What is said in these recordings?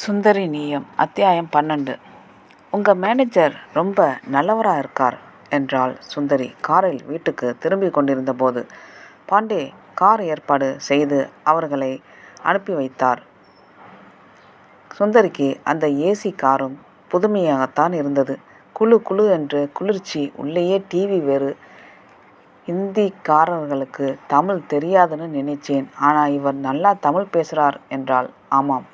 சுந்தரி நீயம் அத்தியாயம் பன்னெண்டு. உங்கள் மேனேஜர் ரொம்ப நல்லவராக இருக்கார் என்றால் சுந்தரி காரில் வீட்டுக்கு திரும்பி கொண்டிருந்தபோது. பாண்டே கார் ஏற்பாடு செய்து அவர்களை அனுப்பி வைத்தார். சுந்தரிக்கு அந்த ஏசி காரும் புதுமையாகத்தான் இருந்தது. குழு குழு என்று குளிர்ச்சி உள்ளேயே டிவி வேறு இந்திக்காரர்களுக்கு தமிழ் தெரியாதுன்னு நினைச்சேன். ஆனால் இவர் நல்லா தமிழ் பேசுகிறார் என்றால் ஆமாம்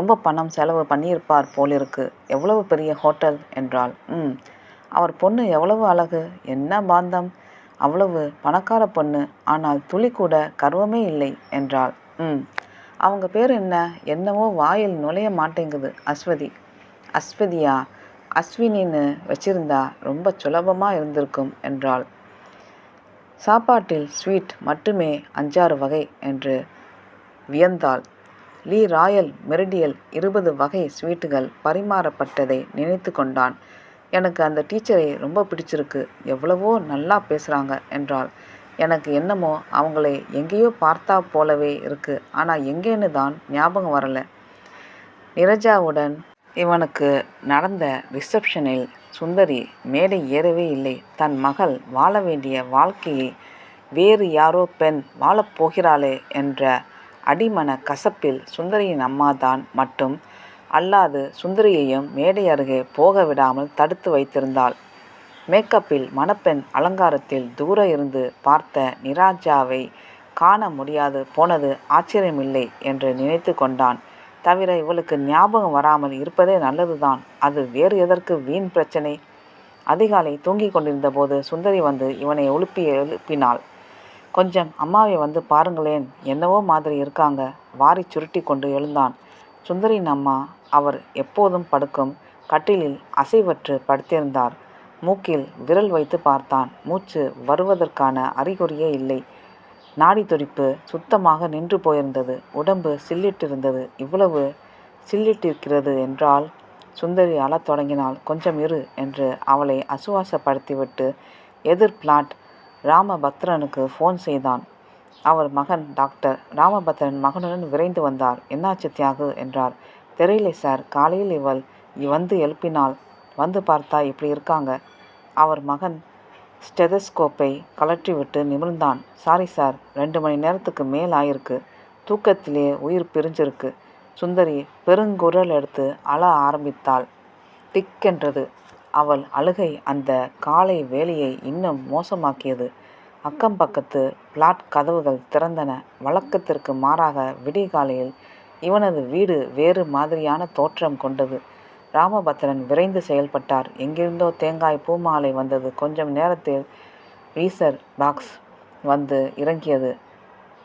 ரொம்ப பணம் செலவு பண்ணியிருப்பார் போலிருக்கு. எவ்வளவு பெரிய ஹோட்டல் என்றாள். ம் அவர் பொண்ணு எவ்வளவு அழகு என்ன பாந்தம். அவ்வளவு பணக்கார பொண்ணு ஆனால் துளி கூட கர்வமே இல்லை என்றாள். ம் அவங்க பேர் என்ன? என்னவோ வாயில் நுழைய மாட்டேங்குது அஸ்வதி. அஸ்வதியா? அஸ்வினின்னு வச்சிருந்தா ரொம்ப சுலபமாக இருந்திருக்கும் என்றாள். சாப்பாட்டில் ஸ்வீட் மட்டுமே அஞ்சாறு வகை என்று வியந்தாள். லீ ராயல் மெரிடியல் இருபது வகை ஸ்வீட்டுகள் பரிமாறப்பட்டதை நினைத்து கொண்டான். எனக்கு அந்த டீச்சரை ரொம்ப பிடிச்சிருக்கு. எவ்வளவோ நல்லா பேசுகிறாங்க என்றாள். எனக்கு என்னமோ அவங்களை எங்கேயோ பார்த்தா போலவே இருக்கு. ஆனால் எங்கேன்னு தான் ஞாபகம் வரல. நிரஜாவுடன் இவனுக்கு நடந்த ரிசப்ஷனில் சுந்தரி மேடை ஏறவே இல்லை. தன் மகள் வாழ வேண்டிய வாழ்க்கையை வேறு யாரோ பெண் வாழப்போகிறாளே என்ற அடிமன கசப்பில் சுந்தரியின் அம்மாதான் மட்டும் அல்லாது சுந்தரியையும் மேடை அருகே போக விடாமல் தடுத்து வைத்திருந்தாள். மேக்கப்பில் மணப்பெண் அலங்காரத்தில் தூர இருந்து பார்த்த நிராஜாவை காண முடியாது போனது ஆச்சரியமில்லை என்று நினைத்து கொண்டான். தவிர இவளுக்கு ஞாபகம் வராமல் இருப்பதே நல்லதுதான். அது வேறு எதற்கு வீண் பிரச்சனை? அதிகாலை தூங்கிக் கொண்டிருந்த போது சுந்தரி வந்து இவனை எழுப்பி எழுப்பினாள். கொஞ்சம் அம்மாவை வந்து பாருங்களேன் என்னவோ மாதிரி இருக்காங்க. வாரி சுருட்டி கொண்டு எழுந்தான். சுந்தரின் அம்மா அவர் எப்போதும் படுக்கும் கட்டிலில் அசைவற்று படுத்திருந்தார். மூக்கில் விரல் வைத்து பார்த்தான். மூச்சு வருவதற்கான அறிகுறியே இல்லை. நாடி துடிப்பு சுத்தமாக நின்று போயிருந்தது. உடம்பு சில்லிட்டிருந்தது. இவ்வளவு சில்லிட்டிருக்கிறது என்றால் சுந்தரி அழத் தொடங்கினால் கொஞ்சம் இரு என்று அவளை அசுவாசப்படுத்திவிட்டு எதிர் பிளாட் ராமபத்ரனுக்கு ஃபோன் செய்தான். அவர் மகன் டாக்டர். ராமபத்ரன் மகனுடன் விரைந்து வந்தார். என்னாச்சு தியாகு? என்றார். தெரியலை சார். காலையில் இவள் வந்து எழுப்பினாள். வந்து பார்த்தா இப்படி இருக்காங்க. அவர் மகன் ஸ்டெதஸ்கோப்பை கலற்றிவிட்டு நிமிர்ந்தான். Sorry sir. ரெண்டு மணி நேரத்துக்கு மேல் ஆயிருக்கு. தூக்கத்திலே உயிர் பிரிஞ்சிருக்கு. சுந்தரி பெருங்குரல் எடுத்து அழ ஆரம்பித்தாள். திக்கென்றது அவள் அழுகை அந்த காலை வேலையை இன்னும் மோசமாக்கியது. அக்கம் பக்கத்து பிளாட் கதவுகள் திறந்தன. வழக்கத்திற்கு மாறாக விடிகாலையில் இவனது வீடு வேறு மாதிரியான தோற்றம் கொண்டது. ராமபத்திரன் விரைந்து செயல்பட்டார். எங்கிருந்தோ தேங்காய் பூமாலை வந்தது. கொஞ்சம் நேரத்தில் ரீசர் பாக்ஸ் வந்து இறங்கியது.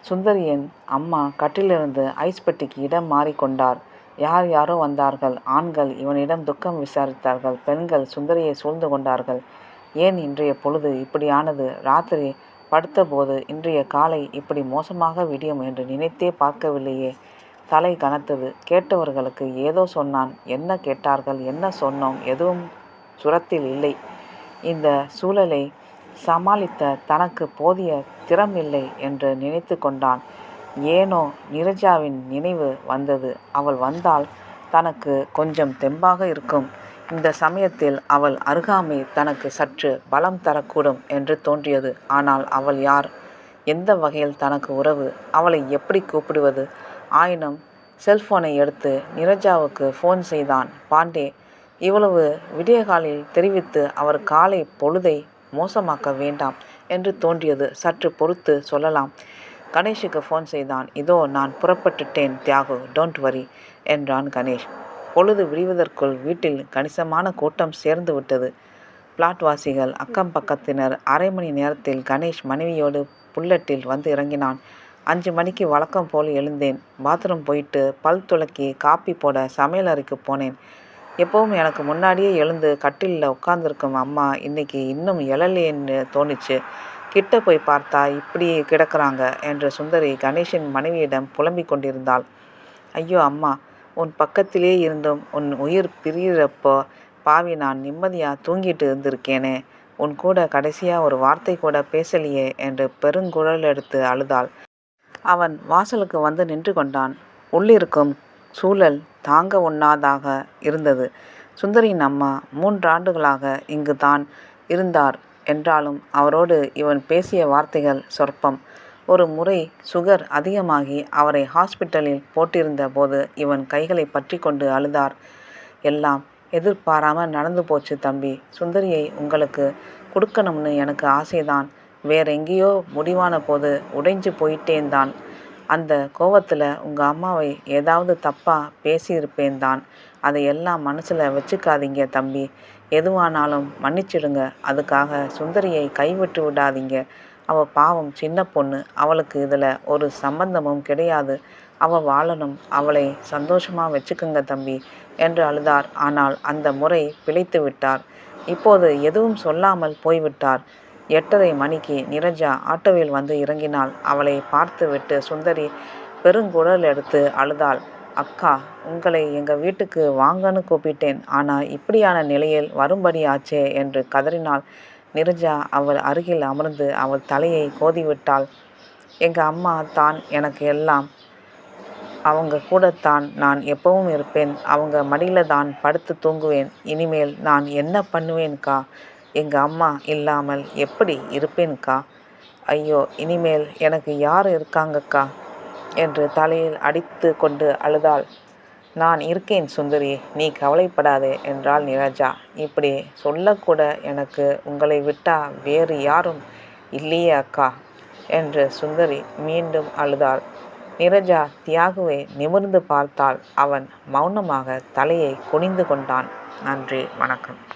சுந்தரியின் அம்மா கட்டிலிருந்து ஐஸ் பெட்டிக்கு இடம் மாறிக்கொண்டார். யார் யாரோ வந்தார்கள். ஆண்கள் இவனிடம் துக்கம் விசாரித்தார்கள். பெண்கள் சுந்தரியை சூழ்ந்து கொண்டார்கள். ஏன் இன்றைய பொழுது இப்படியானது? ராத்திரி படுத்தபோது இன்றைய காலை இப்படி மோசமாக விடியும் என்று நினைத்தே பார்க்கவில்லையே. தலை கனத்தது. கேட்டவர்களுக்கு ஏதோ சொன்னான். என்ன கேட்டார்கள்? என்ன சொன்னோம்? எதுவும் சுரத்தில் இல்லை. இந்த சூழலை சமாளித்த தனக்கு போதிய திறம் இல்லை என்று நினைத்து கொண்டான். ஏனோ நிரஜாவின் நினைவு வந்தது. அவள் வந்தால் தனக்கு கொஞ்சம் தெம்பாக இருக்கும். இந்த சமயத்தில் அவள் அருகாமை தனக்கு சற்று பலம் தரக்கூடும் என்று தோன்றியது. ஆனால் அவள் யார்? எந்த வகையில் தனக்கு உறவு? அவளை எப்படி கூப்பிடுவது? ஆயினும் செல்போனை எடுத்து நிரஜாவுக்கு ஃபோன் செய்தான். பாண்டே இவ்வளவு விடியகாலில் தெரிவித்து அவர் காலை பொழுதை மோசமாக்க வேண்டாம் என்று தோன்றியது. சற்று பொறுத்து சொல்லலாம். கணேஷுக்கு ஃபோன் செய்தான். இதோ நான் புறப்பட்டுட்டேன் தியாகு டோன்ட் வரி என்றான் கணேஷ். பொழுது விடிவதற்குள் வீட்டில் கணிசமான கூட்டம் சேர்ந்து விட்டது. பிளாட்வாசிகள் அக்கம் பக்கத்தினர் அரை மணி நேரத்தில் கணேஷ் மனைவியோடு புல்லட்டில் வந்து இறங்கினான். அஞ்சு மணிக்கு வழக்கம் போல் எழுந்தேன். பாத்ரூம் போயிட்டு பல் துளக்கி காப்பி போட சமையல் அறைக்கு போனேன். எப்பவும் எனக்கு முன்னாடியே எழுந்து கட்டிலில் உட்காந்துருக்கும் அம்மா இன்னைக்கு இன்னும் எழலேன்னு தோணுச்சு. கிட்ட போய் பார்த்தா இப்படி கிடக்கிறாங்க என்று சுந்தரி கணேஷின் மனைவியிடம் புலம்பிக் கொண்டிருந்தாள். ஐயோ அம்மா உன் பக்கத்திலே இருந்தும் உன் உயிர் பிரியிறப்போ பாவி நான் நிம்மதியாக தூங்கிட்டு இருந்திருக்கேனே உன் கூட கடைசியாக ஒரு வார்த்தை கூட பேசலையே என்று பெருங்குரல் எடுத்து அழுதாள். அவன் வாசலுக்கு வந்து நின்று கொண்டான். உள்ளிருக்கும் சூழல் தாங்க ஒண்ணாதாக இருந்தது. சுந்தரியின் அம்மா மூன்றாண்டுகளாக இங்கு தான் இருந்தார். என்றாலும் அவரோடு இவன் பேசிய வார்த்தைகள் சொற்பம். ஒரு முறை சுகர் அதிகமாகி அவரை ஹாஸ்பிட்டலில் போட்டிருந்த போது இவன் கைகளைப் பற்றி கொண்டு அழுதார். எல்லாம் எதிர்பாராமல் நடந்து போச்சு தம்பி. சுந்தரியை உங்களுக்கு கொடுக்கணும்னு எனக்கு ஆசைதான். வேறெங்கேயோ முடிவான போது உடைஞ்சு போயிட்டேன்தான். அந்த கோவத்தில் உங்கள் அம்மாவை ஏதாவது தப்பா பேசியிருப்பேன்தான். அதையெல்லாம் மனசில் வச்சுக்காதீங்க தம்பி. எதுவானாலும் மன்னிச்சிடுங்க. அதுக்காக சுந்தரியை கைவிட்டு விடாதீங்க. அவ பாவம் சின்ன பொண்ணு. அவளுக்கு இதில் ஒரு சம்பந்தமும் கிடையாது. அவ வாழணும். அவளை சந்தோஷமாக வச்சுக்குங்க தம்பி என்று அழுதார். ஆனால் அந்த முறை பிழைத்து விட்டார். இப்போது எதுவும் சொல்லாமல் போய்விட்டார். எட்டரை மணிக்கு நிரஜா ஆட்டோவில் வந்து இறங்கினாள். அவளை பார்த்து விட்டு சுந்தரி பெருங்குரலெடுத்து அழுதாள். அக்கா உங்களை எங்கள் வீட்டுக்கு வாங்கன்னு கூப்பிட்டேன். ஆனால் இப்படியான நிலையில் வரும்படி ஆச்சே என்று கதறினாள். நிரஜா அவள் அருகில் அமர்ந்து அவள் தலையை கோதிவிட்டாள். எங்கள் அம்மா தான் எனக்கு எல்லாம். அவங்க கூடத்தான் நான் எப்பவும் இருப்பேன். அவங்க மடியில் தான் படுத்து தூங்குவேன். இனிமேல் நான் என்ன பண்ணுவேன்க்கா? எங்கள் அம்மா இல்லாமல் எப்படி இருப்பேன்க்கா? ஐயோ இனிமேல் எனக்கு யார் இருக்காங்கக்கா? என்று தலையில் அடித்து கொண்டு அழுதாள். நான் இருக்கேன் சுந்தரி. நீ கவலைப்படாதே என்றாள் நிரஜா. இப்படி சொல்லக்கூட எனக்கு உங்களை விட்டா வேறு யாரும் இல்லையே அக்கா என்று சுந்தரி மீண்டும் அழுதாள். நிரஜா தியாகுவை நிமிர்ந்து பார்த்தால் அவன் மௌனமாக தலையை குனிந்து கொண்டான். நன்றி வணக்கம்.